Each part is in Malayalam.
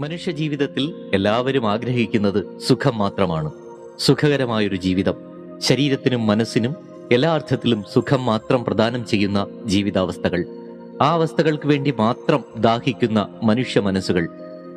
മനുഷ്യ ജീവിതത്തിൽ എല്ലാവരും ആഗ്രഹിക്കുന്നത് സുഖം മാത്രമാണ്. സുഖകരമായൊരു ജീവിതം. ശരീരത്തിനും മനസ്സിനും എല്ലാ അർത്ഥത്തിലും സുഖം മാത്രം പ്രദാനം ചെയ്യുന്ന ജീവിതാവസ്ഥകൾ. ആ അവസ്ഥകൾക്ക് വേണ്ടി മാത്രം ദാഹിക്കുന്ന മനുഷ്യ മനസ്സുകൾ.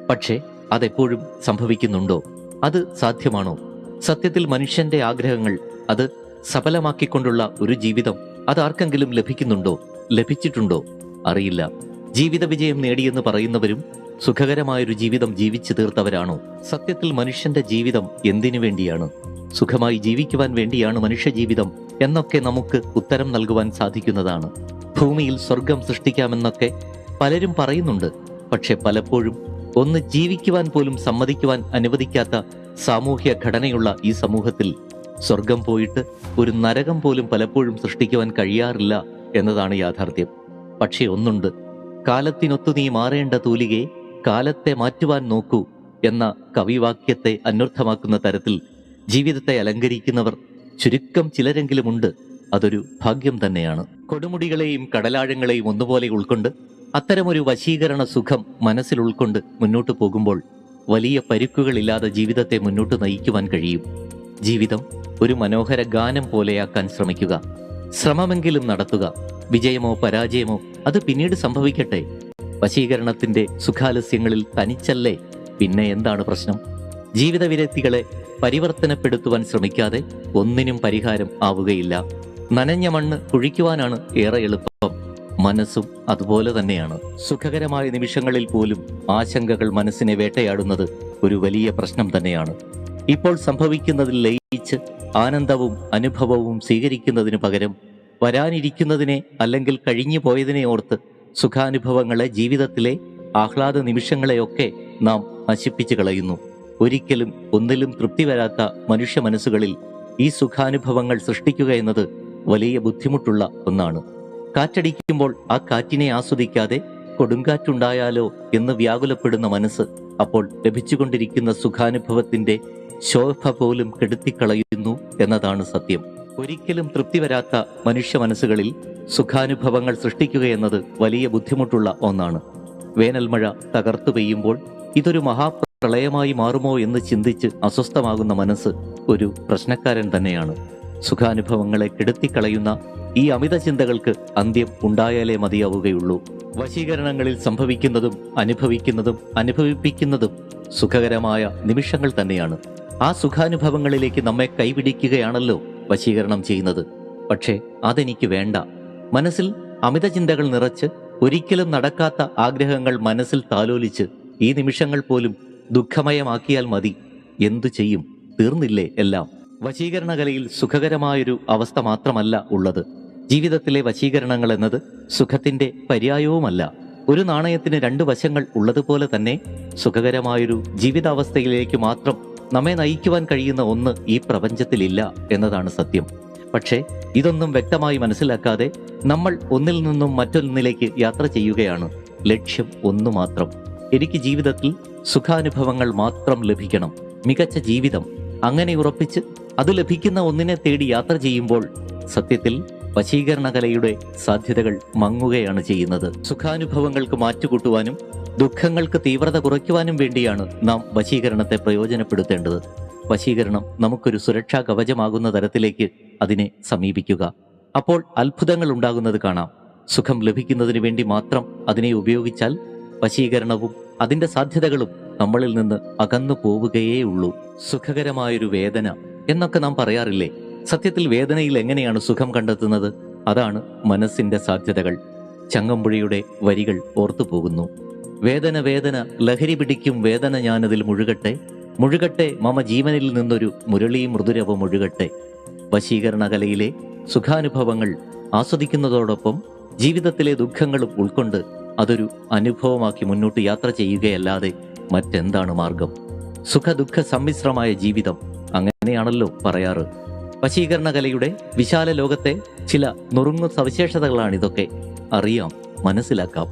പക്ഷേ അതെപ്പോഴും സംഭവിക്കുന്നുണ്ടോ? അത് സാധ്യമാണോ? സത്യത്തിൽ മനുഷ്യന്റെ ആഗ്രഹങ്ങൾ അത് സഫലമാക്കിക്കൊണ്ടുള്ള ഒരു ജീവിതം അത് ആർക്കെങ്കിലും ലഭിക്കുന്നുണ്ടോ? ലഭിച്ചിട്ടുണ്ടോ? അറിയില്ല. ജീവിത വിജയം നേടിയെന്ന് പറയുന്നവരും സുഖകരമായൊരു ജീവിതം ജീവിച്ചു തീർത്തവരാണോ? സത്യത്തിൽ മനുഷ്യന്റെ ജീവിതം എന്തിനു വേണ്ടിയാണ്? സുഖമായി ജീവിക്കുവാൻ വേണ്ടിയാണ് മനുഷ്യജീവിതം എന്നൊക്കെ നമുക്ക് ഉത്തരം നൽകുവാൻ സാധിക്കുന്നതാണ്. ഭൂമിയിൽ സ്വർഗം സൃഷ്ടിക്കാമെന്നൊക്കെ പലരും പറയുന്നുണ്ട്. പക്ഷെ പലപ്പോഴും ഒന്ന് ജീവിക്കുവാൻ പോലും സമ്മതിക്കുവാൻ അനുവദിക്കാത്ത സാമൂഹ്യ ഘടനയുള്ള ഈ സമൂഹത്തിൽ സ്വർഗം പോയിട്ട് ഒരു നരകം പോലും പലപ്പോഴും സൃഷ്ടിക്കുവാൻ കഴിയാറില്ല എന്നതാണ് യാഥാർത്ഥ്യം. പക്ഷേ ഒന്നുണ്ട്. കാലത്തിനൊത്തു നീ മാറേണ്ട തൂലികയെ കാലത്തെ മാറ്റുവാൻ നോക്കൂ എന്ന കവിവാക്യത്തെ അന്വർത്ഥമാക്കുന്ന തരത്തിൽ ജീവിതത്തെ അലങ്കരിക്കുന്നവർ ചുരുക്കം ചിലരെങ്കിലുമുണ്ട്. അതൊരു ഭാഗ്യം തന്നെയാണ്. കൊടുമുടികളെയും കടലാഴങ്ങളെയും ഒന്നുപോലെ ഉൾക്കൊണ്ട് അത്തരമൊരു വശീകരണ സുഖം മനസ്സിൽ ഉൾക്കൊണ്ട് മുന്നോട്ട് പോകുമ്പോൾ വലിയ പരുക്കുകളില്ലാതെ ജീവിതത്തെ മുന്നോട്ട് നയിക്കുവാൻ കഴിയും. ജീവിതം ഒരു മനോഹര ഗാനം പോലെയാക്കാൻ ശ്രമിക്കുക. ശ്രമമെങ്കിലും നടത്തുക. വിജയമോ പരാജയമോ അത് പിന്നീട് സംഭവിക്കട്ടെ. വശീകരണത്തിന്റെ സുഖാലസ്യങ്ങളിൽ തനിച്ചല്ലേ? പിന്നെ എന്താണ് പ്രശ്നം? ജീവിത വിരക്തികളെ പരിവർത്തനപ്പെടുത്തുവാൻ ശ്രമിക്കാതെ ഒന്നിനും പരിഹാരം ആവുകയില്ല. നനഞ്ഞ മണ്ണ് കുഴിക്കുവാനാണ് ഏറെ എളുപ്പം. മനസ്സും അതുപോലെ തന്നെയാണ്. സുഖകരമായ നിമിഷങ്ങളിൽ പോലും ആശങ്കകൾ മനസ്സിനെ വേട്ടയാടുന്നത് ഒരു വലിയ പ്രശ്നം തന്നെയാണ്. ഇപ്പോൾ സംഭവിക്കുന്നതിൽ ലയിച്ച് ആനന്ദവും അനുഭവവും സ്വീകരിക്കുന്നതിന് പകരം വരാനിരിക്കുന്നതിനെ അല്ലെങ്കിൽ കഴിഞ്ഞു പോയതിനെ ഓർത്ത് സുഖാനുഭവങ്ങളെ ജീവിതത്തിലെ ആഹ്ലാദ നിമിഷങ്ങളെയൊക്കെ നാം നശിപ്പിച്ചു കളയുന്നു. ഒരിക്കലും ഒന്നിലും തൃപ്തി വരാത്ത മനുഷ്യ മനസ്സുകളിൽ ഈ സുഖാനുഭവങ്ങൾ സൃഷ്ടിക്കുക എന്നത് വലിയ ബുദ്ധിമുട്ടുള്ള ഒന്നാണ്. കാറ്റടിക്കുമ്പോൾ ആ കാറ്റിനെ ആസ്വദിക്കാതെ കൊടുങ്കാറ്റുണ്ടായാലോ എന്ന് വ്യാകുലപ്പെടുന്ന മനസ്സ് അപ്പോൾ ലഭിച്ചുകൊണ്ടിരിക്കുന്ന സുഖാനുഭവത്തിന്റെ ശോഭ പോലും കെടുത്തിക്കളയുന്നു എന്നതാണ് സത്യം. ഒരിക്കലും തൃപ്തി വരാത്ത മനുഷ്യ മനസ്സുകളിൽ സുഖാനുഭവങ്ങൾ സൃഷ്ടിക്കുക എന്നത് വലിയ ബുദ്ധിമുട്ടുള്ള ഒന്നാണ്. വേനൽമഴ തകർത്തു പെയ്യുമ്പോൾ ഇതൊരു മഹാപ്രളയമായി മാറുമോ എന്ന് ചിന്തിച്ച് അസ്വസ്ഥമാകുന്ന മനസ്സ് ഒരു പ്രശ്നക്കാരൻ തന്നെയാണ്. സുഖാനുഭവങ്ങളെ കെടുത്തിക്കളയുന്ന ഈ അമിത ചിന്തകൾക്ക് അന്ത്യം ഉണ്ടായാലേ മതിയാവുകയുള്ളൂ. വശീകരണങ്ങളിൽ സംഭവിക്കുന്നതും അനുഭവിക്കുന്നതും അനുഭവിപ്പിക്കുന്നതും സുഖകരമായ നിമിഷങ്ങൾ തന്നെയാണ്. ആ സുഖാനുഭവങ്ങളിലേക്ക് നമ്മെ കൈപിടിക്കുകയാണല്ലോ വശീകരണം ചെയ്യുന്നത്. പക്ഷേ അതെനിക്ക് വേണ്ട. മനസ്സിൽ അമിത ചിന്തകൾ നിറച്ച് ഒരിക്കലും നടക്കാത്ത ആഗ്രഹങ്ങൾ മനസ്സിൽ താലോലിച്ച് ഈ നിമിഷങ്ങൾ പോലും ദുഃഖമയമാക്കിയാൽ മതി. എന്തു ചെയ്യും? തീർന്നില്ലേ എല്ലാം? വശീകരണ കലയിൽ സുഖകരമായൊരു അവസ്ഥ മാത്രമല്ല ഉള്ളത്. ജീവിതത്തിലെ വശീകരണങ്ങൾ എന്നത് സുഖത്തിന്റെ പര്യായവുമല്ല. ഒരു നാണയത്തിന് രണ്ട് വശങ്ങൾ ഉള്ളതുപോലെ തന്നെ സുഖകരമായൊരു ജീവിതാവസ്ഥയിലേക്ക് മാത്രം നമ്മെ നയിക്കുവാൻ കഴിയുന്ന ഒന്ന് ഈ പ്രപഞ്ചത്തിലില്ല എന്നതാണ് സത്യം. പക്ഷേ ഇതൊന്നും വ്യക്തമായി മനസ്സിലാക്കാതെ നമ്മൾ ഒന്നിൽ നിന്നും മറ്റൊന്നിലേക്ക് യാത്ര ചെയ്യുകയാണ്. ലക്ഷ്യം ഒന്നു മാത്രം. എനിക്ക് ജീവിതത്തിൽ സുഖാനുഭവങ്ങൾ മാത്രം ലഭിക്കണം. മികച്ച ജീവിതം. അങ്ങനെ ഉറപ്പിച്ച് അത് ലഭിക്കുന്ന ഒന്നിനെ തേടി യാത്ര ചെയ്യുമ്പോൾ സത്യത്തിൽ വശീകരണ കലയുടെ സാധ്യതകൾ മങ്ങുകയാണ് ചെയ്യുന്നത്. സുഖാനുഭവങ്ങൾക്ക് മാറ്റുകൂട്ടുവാനും ദുഃഖങ്ങൾക്ക് തീവ്രത കുറയ്ക്കുവാനും വേണ്ടിയാണ് നാം വശീകരണത്തെ പ്രയോജനപ്പെടുത്തേണ്ടത്. വശീകരണം നമുക്കൊരു സുരക്ഷാ കവചമാകുന്ന തരത്തിലേക്ക് അതിനെ സമീപിക്കുക. അപ്പോൾ അത്ഭുതങ്ങൾ ഉണ്ടാകുന്നത് കാണാം. സുഖം ലഭിക്കുന്നതിന് വേണ്ടി മാത്രം അതിനെ ഉപയോഗിച്ചാൽ വശീകരണവും അതിന്റെ സാധ്യതകളും നമ്മളിൽ നിന്ന് അകന്നു പോവുകയേ ഉള്ളൂ. സുഖകരമായൊരു വേദന എന്നൊക്കെ നാം പറയാറില്ലേ? സത്യത്തിൽ വേദനയിൽ എങ്ങനെയാണ് സുഖം കണ്ടെത്തുന്നത്? അതാണ് മനസ്സിന്റെ സാധ്യതകൾ. ചങ്ങമ്പുഴയുടെ വരികൾ ഓർത്തു പോകുന്നു വേദന വേദന ലഹരി പിടിക്കും വേദന ഞാനതിൽ മുഴുകട്ടെ. മുഴുകട്ടെ മമ ജീവനിൽ നിന്നൊരു മുരളീ മൃദുരവം മുഴുകട്ടെ. വശീകരണ കലയിലെ സുഖാനുഭവങ്ങൾ ആസ്വദിക്കുന്നതോടൊപ്പം ജീവിതത്തിലെ ദുഃഖങ്ങളും ഉൾക്കൊണ്ട് അതൊരു അനുഭവമാക്കി മുന്നോട്ട് യാത്ര ചെയ്യുകയല്ലാതെ മറ്റെന്താണ് മാർഗം? സുഖദുഃഖ സമ്മിശ്രമായ ജീവിതം അങ്ങനെയാണല്ലോ പറയാറ്. വശീകരണ കലയുടെ വിശാല ലോകത്തെ ചില നുറുങ്ങു സവിശേഷതകളാണിതൊക്കെ അറിയാം മനസ്സിലാക്കാം.